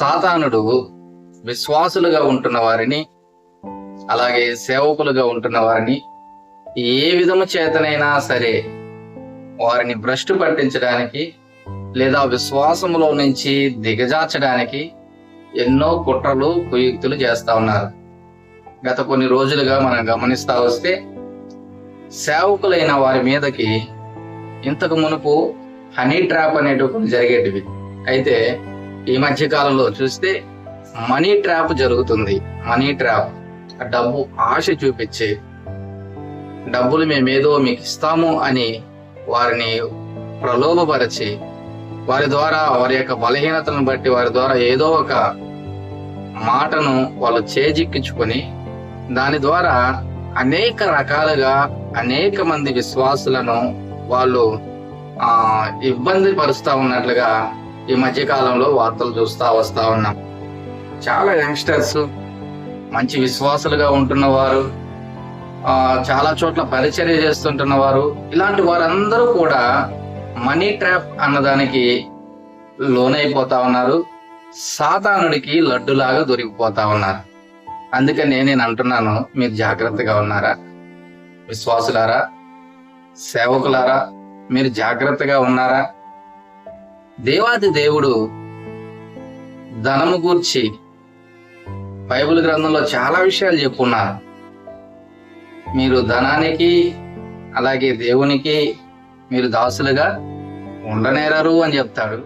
సాతానుడు విశ్వాసులుగా ఉంటున్న వారిని అలాగే సేవకులుగా ఉంటున్న వారిని ఏ విధము చేతనైనా సరే వారిని భ్రష్టు పట్టించడానికి లేదా విశ్వాసములో నుంచి దిగజార్చడానికి ఎన్నో కుట్రలు కుయుక్తులు చేస్తూ ఉన్నారు. గత కొన్ని రోజులుగా మనం గమనిస్తా వస్తే సేవకులైన వారి మీదకి ఇంతకు మునుపు హనీ ట్రాప్ అనేటువంటి జరిగేటివి. అయితే ఈ మధ్య కాలంలో చూస్తే మనీ ట్రాప్ జరుగుతుంది. మనీ ట్రాప్ డబ్బు ఆశ చూపించి డబ్బులు మేమేదో మీకు ఇస్తాము అని వారిని ప్రలోభపరిచి వారి ద్వారా వారి యొక్క బలహీనతను బట్టి వారి ద్వారా ఏదో ఒక మాటను వాళ్ళు చేజిక్కించుకొని దాని ద్వారా అనేక రకాలుగా అనేక మంది విశ్వాసులను వాళ్ళు ఇబ్బంది పరుస్తూ ఉన్నట్లుగా ఈ మధ్య కాలంలో వార్తలు చూస్తూ వస్తూ ఉన్నాం. చాలా యంగ్స్టర్స్ మంచి విశ్వాసులుగా ఉంటున్న వారు చాలా చోట్ల పరిచర్య చేస్తుంటున్న వారు ఇలాంటి వారందరూ కూడా మనీ ట్రాప్ అన్నదానికి లోనైపోతా ఉన్నారు. సాతానుడికి లడ్డులాగా దొరికిపోతా ఉన్నారు. అందుకని నేను అంటున్నాను మీరు జాగ్రత్తగా ఉన్నారా? విశ్వాసులారా? సేవకులారా? మీరు జాగ్రత్తగా ఉన్నారా? దేవాది దేవుడు ధనము గూర్చి బైబిల్ గ్రంథంలో చాలా విషయాలు చెప్పున్నారు మీరు ధనానికి అలాగే దేవునికి మీరు దాసులుగా ఉండనేరారు అని చెప్తాడు.